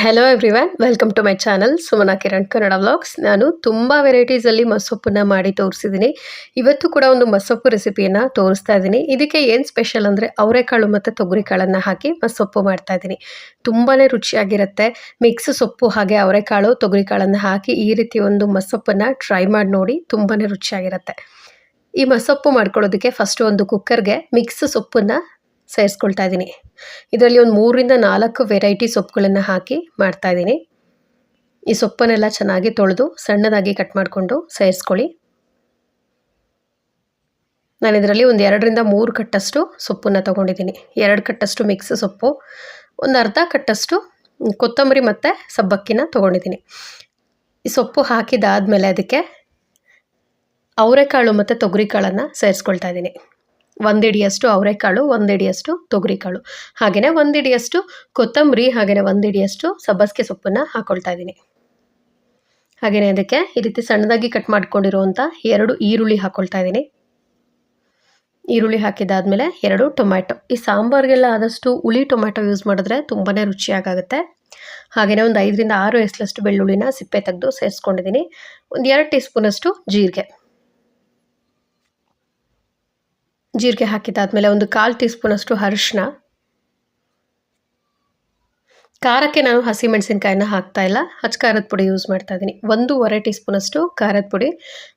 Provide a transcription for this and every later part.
Hello everyone welcome to my channel Sumana Kiran Kannada vlogs ನಾನು ತುಂಬ ವೆರೈಟೀಸಲ್ಲಿ ಮಸೊಪ್ಪನ್ನ ಮಾಡಿ ತೋರಿಸಿದ್ದೀನಿ. ಇವತ್ತು ಕೂಡ ಒಂದು ಮಸೊಪ್ಪು ರೆಸಿಪಿಯನ್ನು ತೋರಿಸ್ತಾ ಇದ್ದೀನಿ. ಇದಕ್ಕೆ ಏನು ಸ್ಪೆಷಲ್ ಅಂದರೆ ಅವರೆಕಾಳು ಮತ್ತು ತೊಗರಿಕಾಳನ್ನು ಹಾಕಿ ಮಸೊಪ್ಪು ಮಾಡ್ತಾ ಇದ್ದೀನಿ. ತುಂಬಾ ರುಚಿಯಾಗಿರುತ್ತೆ. ಮಿಕ್ಸ್ ಸೊಪ್ಪು ಹಾಗೆ ಅವರೆಕಾಳು, ತೊಗರಿಕಾಳನ್ನು ಹಾಕಿ ಈ ರೀತಿ ಒಂದು ಮಸೊಪ್ಪನ್ನು ಟ್ರೈ ಮಾಡಿ ನೋಡಿ ತುಂಬಾ ರುಚಿಯಾಗಿರುತ್ತೆ. ಈ ಮಸೊಪ್ಪು ಮಾಡ್ಕೊಳ್ಳೋದಕ್ಕೆ ಫಸ್ಟ್ ಒಂದು ಕುಕ್ಕರ್ಗೆ ಮಿಕ್ಸ್ ಸೊಪ್ಪನ್ನು ಸೇರಿಸ್ಕೊಳ್ತಾ ಇದ್ದೀನಿ. ಇದರಲ್ಲಿ ಒಂದು ಮೂರಿಂದ ನಾಲ್ಕು ವೆರೈಟಿ ಸೊಪ್ಪುಗಳನ್ನು ಹಾಕಿ ಮಾಡ್ತಾ ಇದ್ದೀನಿ. ಈ ಸೊಪ್ಪನ್ನೆಲ್ಲ ಚೆನ್ನಾಗಿ ತೊಳೆದು ಸಣ್ಣದಾಗಿ ಕಟ್ ಮಾಡಿಕೊಂಡು ಸೇರಿಸ್ಕೊಳ್ಳಿ. ನಾನು ಇದರಲ್ಲಿ ಒಂದು ಎರಡರಿಂದ ಮೂರು ಕಟ್ಟಷ್ಟು ಸೊಪ್ಪನ್ನು ತೊಗೊಂಡಿದ್ದೀನಿ. ಎರಡು ಕಟ್ಟಷ್ಟು ಮಿಕ್ಸ್ ಸೊಪ್ಪು, ಒಂದು ಅರ್ಧ ಕಟ್ಟಷ್ಟು ಕೊತ್ತಂಬರಿ ಮತ್ತು ಸಬ್ಬಕ್ಕಿನ ತೊಗೊಂಡಿದ್ದೀನಿ. ಈ ಸೊಪ್ಪು ಹಾಕಿದಾದಮೇಲೆ ಅದಕ್ಕೆ ಅವರೆಕಾಳು ಮತ್ತು ತೊಗರಿಕಾಳನ್ನು ಸೇರಿಸ್ಕೊಳ್ತಾ ಇದ್ದೀನಿ. ಒಂದಿಡಿಯಷ್ಟು ಅವರೆಕಾಳು, ಒಂದಿಡಿಯಷ್ಟು ತೊಗರಿಕಾಳು. ಹಾಗೆಯೇ ಒಂದಿಡಿಯಷ್ಟು ಕೊತ್ತಂಬರಿ ಹಾಗೆಯೇ ಒಂದಿಡಿಯಷ್ಟು ಸಬ್ಬಸಿಗೆ ಸೊಪ್ಪನ್ನು ಹಾಕ್ಕೊಳ್ತಾ ಇದ್ದೀನಿ. ಹಾಗೆಯೇ ಅದಕ್ಕೆ ಈ ರೀತಿ ಸಣ್ಣದಾಗಿ ಕಟ್ ಮಾಡಿಕೊಂಡಿರುವಂಥ ಎರಡು ಈರುಳ್ಳಿ ಹಾಕ್ಕೊಳ್ತಾ ಇದ್ದೀನಿ. ಈರುಳ್ಳಿ ಹಾಕಿದಾದ್ಮೇಲೆ ಎರಡು ಟೊಮ್ಯಾಟೊ. ಈ ಸಾಂಬಾರಿಗೆಲ್ಲ ಆದಷ್ಟು ಹುಳಿ ಟೊಮ್ಯಾಟೊ ಯೂಸ್ ಮಾಡಿದ್ರೆ ತುಂಬಾ ರುಚಿಯಾಗುತ್ತೆ ಹಾಗೆಯೇ ಒಂದು ಐದರಿಂದ ಆರು ಎಸ್ಲಷ್ಟು ಬೆಳ್ಳುಳ್ಳಿನ ಸಿಪ್ಪೆ ತೆಗೆದು ಸೇರಿಸ್ಕೊಂಡಿದ್ದೀನಿ. ಒಂದು ಎರಡು ಟೀ ಸ್ಪೂನಷ್ಟು ಜೀರಿಗೆ. ಜೀರಿಗೆ ಹಾಕಿದಾದ್ಮೇಲೆ ಒಂದು ಕಾಲು ಟೀ ಸ್ಪೂನಷ್ಟು ಅರಿಶಿನ ಖಾರಕ್ಕೆ ನಾನು ಹಸಿಮೆಣಸಿನ್ಕಾಯಿನ ಹಾಕ್ತಾ ಇಲ್ಲ. ಹಚ್ಚ ಖಾರದ ಪುಡಿ ಯೂಸ್ ಮಾಡ್ತಾ ಇದ್ದೀನಿ. ಒಂದೂವರೆ ಟೀ ಸ್ಪೂನಷ್ಟು ಖಾರದ ಪುಡಿ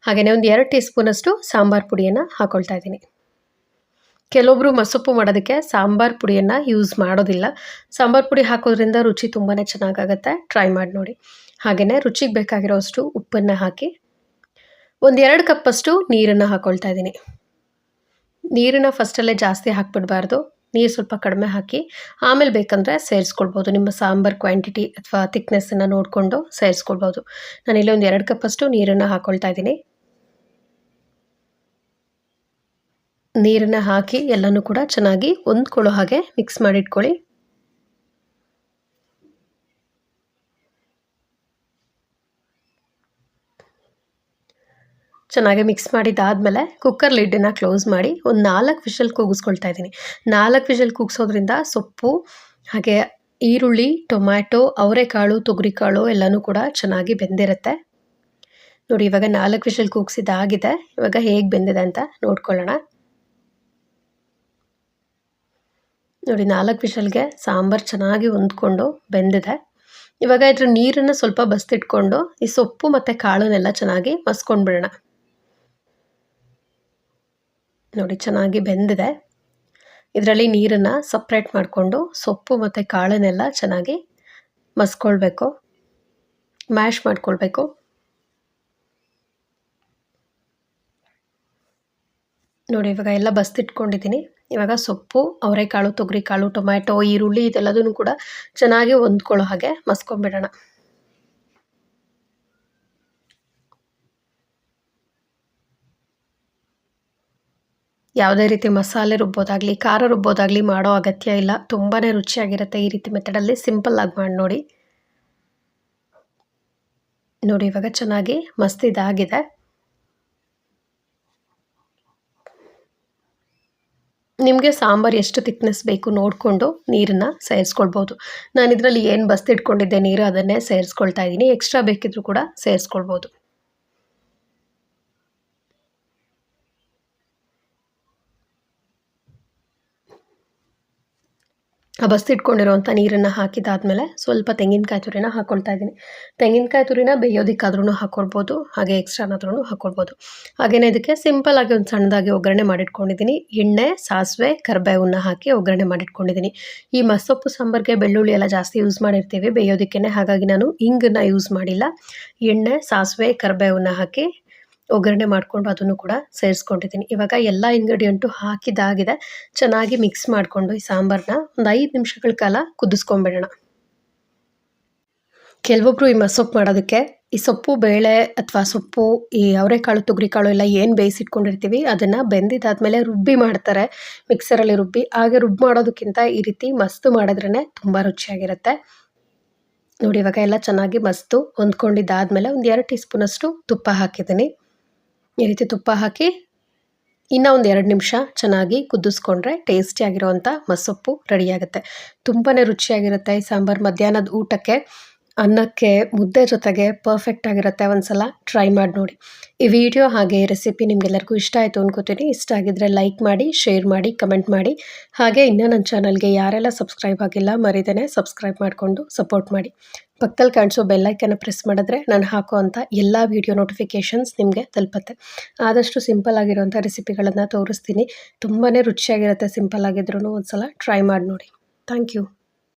ಹಾಗೆಯೇ ಒಂದು ಎರಡು ಟೀ ಸ್ಪೂನಷ್ಟು ಸಾಂಬಾರು ಪುಡಿಯನ್ನು ಹಾಕ್ಕೊಳ್ತಾ ಇದ್ದೀನಿ. ಕೆಲವೊಬ್ಬರು ಮಸೊಪ್ಪು ಮಾಡೋದಕ್ಕೆ ಸಾಂಬಾರು ಪುಡಿಯನ್ನು ಯೂಸ್ ಮಾಡೋದಿಲ್ಲ. ಸಾಂಬಾರು ಪುಡಿ ಹಾಕೋದ್ರಿಂದ ರುಚಿ ತುಂಬಾ ಚೆನ್ನಾಗಾಗತ್ತೆ. ಟ್ರೈ ಮಾಡಿ ನೋಡಿ. ಹಾಗೆಯೇ ರುಚಿಗೆ ಬೇಕಾಗಿರೋಷ್ಟು ಉಪ್ಪನ್ನು ಹಾಕಿ ಒಂದೆರಡು ಕಪ್ಪಷ್ಟು ನೀರನ್ನು ಹಾಕ್ಕೊಳ್ತಾ ಇದ್ದೀನಿ. ನೀರನ್ನ ಫಸ್ಟಲ್ಲೇ ಜಾಸ್ತಿ ಹಾಕ್ಬಿಡಬಾರ್ದು. ನೀರು ಸ್ವಲ್ಪ ಕಡಿಮೆ ಹಾಕಿ, ಆಮೇಲೆ ಬೇಕಂದರೆ ಸೇರಿಸ್ಕೊಳ್ಬೋದು. ನಿಮ್ಮ ಸಾಂಬಾರು ಕ್ವಾಂಟಿಟಿ ಅಥವಾ ತಿಕ್ನೆಸ್ಸನ್ನು ನೋಡಿಕೊಂಡು ಸೇರಿಸ್ಕೊಳ್ಬೋದು. ಇಲ್ಲಿ ಒಂದು ಎರಡು ಕಪ್ಪಷ್ಟು ನೀರನ್ನು ಹಾಕ್ಕೊಳ್ತಾ ಇದ್ದೀನಿ. ನೀರನ್ನು ಹಾಕಿ ಎಲ್ಲನೂ ಕೂಡ ಚೆನ್ನಾಗಿ ಹೊಂದ್ಕೊಳ್ಳೋ ಹಾಗೆ ಮಿಕ್ಸ್ ಮಾಡಿಟ್ಕೊಳ್ಳಿ. ಚೆನ್ನಾಗಿ ಮಿಕ್ಸ್ ಮಾಡಿದ್ದಾದಮೇಲೆ ಕುಕ್ಕರ್ ಲಿಡ್ಡನ್ನು ಕ್ಲೋಸ್ ಮಾಡಿ ಒಂದು ನಾಲ್ಕು ವಿಷಲ್ ಕೂಗಿಸ್ಕೊಳ್ತಾ ಇದ್ದೀನಿ. ನಾಲ್ಕು ವಿಷಲ್ ಕೂಗಿಸೋದ್ರಿಂದ ಸೊಪ್ಪು, ಹಾಗೆ ಈರುಳ್ಳಿ, ಟೊಮ್ಯಾಟೊ, ಅವರೆಕಾಳು, ತೊಗರಿಕಾಳು ಎಲ್ಲನೂ ಕೂಡ ಚೆನ್ನಾಗಿ ಬೆಂದಿರುತ್ತೆ. ನೋಡಿ, ಇವಾಗ ನಾಲ್ಕು ವಿಷಲ್ ಕೂಗಿಸಿದ್ದಾಗಿದೆ. ಇವಾಗ ಹೇಗೆ ಬೆಂದಿದೆ ಅಂತ ನೋಡ್ಕೊಳ್ಳೋಣ. ನೋಡಿ, ನಾಲ್ಕು ವಿಷಲ್ಗೆ ಸಾಂಬಾರು ಚೆನ್ನಾಗಿ ಹೊಂದ್ಕೊಂಡು ಬೆಂದಿದೆ. ಇವಾಗ ಇದ್ರ ನೀರನ್ನು ಸ್ವಲ್ಪ ಬಸ್ತಿಟ್ಕೊಂಡು ಈ ಸೊಪ್ಪು ಮತ್ತು ಕಾಳನ್ನೆಲ್ಲ ಚೆನ್ನಾಗಿ ಮಸ್ಕೊಂಡ್ಬಿಡೋಣ. ನೋಡಿ, ಚೆನ್ನಾಗಿ ಬೆಂದಿದೆ. ಇದರಲ್ಲಿ ನೀರನ್ನು ಸಪ್ರೇಟ್ ಮಾಡಿಕೊಂಡು ಸೊಪ್ಪು ಮತ್ತು ಕಾಳನ್ನೆಲ್ಲ ಚೆನ್ನಾಗಿ ಮಸ್ಕೊಳ್ಬೇಕು. ಮ್ಯಾಶ್ ಮಾಡ್ಕೊಳ್ಬೇಕು. ನೋಡಿ, ಇವಾಗ ಎಲ್ಲ ಬಸ್ತಿಟ್ಕೊಂಡಿದ್ದೀನಿ. ಇವಾಗ ಸೊಪ್ಪು, ಅವರೆಕಾಳು, ತೊಗರಿಕಾಳು, ಟೊಮ್ಯಾಟೊ, ಈರುಳ್ಳಿ ಇದೆಲ್ಲದೂ ಕೂಡ ಚೆನ್ನಾಗಿ ಹೊಂದ್ಕೊಳ್ಳೋ ಹಾಗೆ ಮಸ್ಕೊಂಬಿಡೋಣ ಯಾವುದೇ ರೀತಿ ಮಸಾಲೆ ರುಬ್ಬೋದಾಗಲಿ, ಖಾರ ರುಬ್ಬೋದಾಗಲಿ ಮಾಡೋ ಅಗತ್ಯ ಇಲ್ಲ. ತುಂಬಾ ರುಚಿಯಾಗಿರುತ್ತೆ ಈ ರೀತಿ ಮೆಥಡಲ್ಲಿ. ಸಿಂಪಲ್ಲಾಗಿ ಮಾಡಿ ನೋಡಿ. ನೋಡಿ, ಇವಾಗ ಚೆನ್ನಾಗಿ ಮಸ್ತ್ ಇದಾಗಿದೆ. ನಿಮಗೆ ಸಾಂಬಾರು ಎಷ್ಟು ತಿಕ್ನೆಸ್ ಬೇಕು ನೋಡಿಕೊಂಡು ನೀರನ್ನು ಸೇರಿಸ್ಕೊಳ್ಬೋದು. ನಾನು ಇದರಲ್ಲಿ ಏನು ಬಸ್ತಿಟ್ಕೊಂಡಿದ್ದೆ ನೀರು ಅದನ್ನೇ ಸೇರಿಸ್ಕೊಳ್ತಾ ಇದ್ದೀನಿ. ಎಕ್ಸ್ಟ್ರಾ ಬೇಕಿದ್ರೂ ಕೂಡ ಸೇರಿಸ್ಕೊಳ್ಬೋದು. ಬಸ್ತಿಟ್ಕೊಂಡಿರುವಂಥ ನೀರನ್ನು ಹಾಕಿದಾದ್ಮೇಲೆ ಸ್ವಲ್ಪ ತೆಂಗಿನಕಾಯಿ ತುರಿನ ಹಾಕ್ಕೊಳ್ತಾ ಇದ್ದೀನಿ. ತೆಂಗಿನಕಾಯಿ ತುರಿನ ಬೇಯೋದಕ್ಕಾದ್ರೂ ಹಾಕ್ಕೊಳ್ಬೋದು ಹಾಗೆ ಎಕ್ಸ್ಟ್ರಾನಾದ್ರೂ ಹಾಕ್ಕೊಳ್ಬೋದು ಹಾಗೆಯೇ ಇದಕ್ಕೆ ಸಿಂಪಲ್ಲಾಗಿ ಒಂದು ಸಣ್ಣದಾಗಿ ಒಗ್ಗರಣೆ ಮಾಡಿಟ್ಕೊಂಡಿದ್ದೀನಿ. ಎಣ್ಣೆ, ಸಾಸಿವೆ, ಕರ್ಬೇವನ್ನ ಹಾಕಿ ಒಗ್ಗರಣೆ ಮಾಡಿಟ್ಕೊಂಡಿದ್ದೀನಿ. ಈ ಮಸೊಪ್ಪು, ಸಾಂಬಾರಿಗೆ ಬೆಳ್ಳುಳ್ಳಿ ಎಲ್ಲ ಜಾಸ್ತಿ ಯೂಸ್ ಮಾಡಿರ್ತೀವಿ ಬೇಯೋದಿಕ್ಕೇ ಹಾಗಾಗಿ ನಾನು ಹಿಂಗನ್ನ ಯೂಸ್ ಮಾಡಿಲ್ಲ. ಎಣ್ಣೆ, ಸಾಸಿವೆ, ಕರ್ಬೇವನ್ನ ಹಾಕಿ ಒಗ್ಗರಣೆ ಮಾಡಿಕೊಂಡು ಅದನ್ನು ಕೂಡ ಸೇರಿಸ್ಕೊಂಡಿದ್ದೀನಿ. ಇವಾಗ ಎಲ್ಲ ಇಂಗ್ರೀಡಿಯೆಂಟು ಹಾಕಿದಾಗಿದೆ ಚೆನ್ನಾಗಿ ಮಿಕ್ಸ್ ಮಾಡಿಕೊಂಡು ಈ ಸಾಂಬಾರನ್ನ ಒಂದು ಐದು ನಿಮಿಷಗಳ ಕಾಲ ಕುದಿಸ್ಕೊಂಬಿಡೋಣ. ಕೆಲವೊಬ್ಬರು ಈ ಮಸೊಪ್ಪು ಮಾಡೋದಕ್ಕೆ ಈ ಸೊಪ್ಪು ಬೇಳೆ ಅಥವಾ ಸೊಪ್ಪು, ಈ ಅವರೆಕಾಳು, ತೊಗರಿಕಾಳು ಎಲ್ಲ ಏನು ಬೇಯಿಸಿಟ್ಕೊಂಡಿರ್ತೀವಿ, ಅದನ್ನು ಬೆಂದಿದ್ದಾದಮೇಲೆ ರುಬ್ಬಿ ಮಾಡ್ತಾರೆ. ಮಿಕ್ಸರಲ್ಲಿ ರುಬ್ಬಿ, ಹಾಗೆ ರುಬ್ಬಿ ಮಾಡೋದಕ್ಕಿಂತ ಈ ರೀತಿ ಮಸ್ತು ಮಾಡಿದ್ರೇ ತುಂಬ ರುಚಿಯಾಗಿರುತ್ತೆ. ನೋಡಿ, ಇವಾಗ ಎಲ್ಲ ಚೆನ್ನಾಗಿ ಮಸ್ತು ಹೊಂದ್ಕೊಂಡಿದ್ದಾದಮೇಲೆ ಒಂದು ಎರಡು ಟೀ ಸ್ಪೂನಷ್ಟು ತುಪ್ಪ ಹಾಕಿದ್ದೀನಿ. ಈ ರೀತಿ ತುಪ್ಪ ಹಾಕಿ ಇನ್ನೂ ಒಂದು ಎರಡು ನಿಮಿಷ ಚೆನ್ನಾಗಿ ಕುದಿಸ್ಕೊಂಡ್ರೆ ಟೇಸ್ಟಿಯಾಗಿರುವಂಥ ಮಸೊಪ್ಪು ರೆಡಿಯಾಗುತ್ತೆ ತುಂಬಾ ರುಚಿಯಾಗಿರುತ್ತೆ ಈ ಸಾಂಬಾರು ಮಧ್ಯಾಹ್ನದ ಊಟಕ್ಕೆ. ಅನ್ನಕ್ಕೆ ಮುದ್ದೆ ಜೊತೆಗೆ ಪರ್ಫೆಕ್ಟ್ ಆಗಿರುತ್ತೆ ಒಂದ್ಸಲ ಟ್ರೈ ಮಾಡಿ ನೋಡಿ. ಈ ವಿಡಿಯೋ ಹಾಗೆ ರೆಸಿಪಿ ನಿಮಗೆಲ್ಲರಿಗೂ ಇಷ್ಟ ಆಯಿತು ಅನ್ಕೋತೀನಿ. ಇಷ್ಟ ಆಗಿದ್ರೆ ಲೈಕ್ ಮಾಡಿ ಶೇರ್ ಮಾಡಿ ಕಮೆಂಟ್ ಮಾಡಿ. ಹಾಗೆ ಇನ್ನೂ ನನ್ನ ಚಾನಲ್ಗೆ ಯಾರೆಲ್ಲ ಸಬ್ಸ್ಕ್ರೈಬ್ ಆಗಿಲ್ಲ ಮರಿದೇನೆ ಸಬ್ಸ್ಕ್ರೈಬ್ ಮಾಡಿಕೊಂಡು ಸಪೋರ್ಟ್ ಮಾಡಿ. ಪಕ್ಕದಲ್ಲಿ ಕಾಣಿಸೋ ಬೆಲ್ಲೈಕನ್ನು ಪ್ರೆಸ್ ಮಾಡಿದ್ರೆ ನಾನು ಹಾಕುವಂಥ ಎಲ್ಲ ವೀಡಿಯೋ ನೋಟಿಫಿಕೇಷನ್ಸ್ ನಿಮಗೆ ತಲುಪತ್ತೆ. ಆದಷ್ಟು ಸಿಂಪಲ್ ಆಗಿರುವಂಥ ರೆಸಿಪಿಗಳನ್ನು ತೋರಿಸ್ತೀನಿ. ತುಂಬಾ ರುಚಿಯಾಗಿರುತ್ತೆ ಸಿಂಪಲ್ ಆಗಿದ್ರೂ ಒಂದ್ಸಲ ಟ್ರೈ ಮಾಡಿ ನೋಡಿ ಥ್ಯಾಂಕ್ ಯು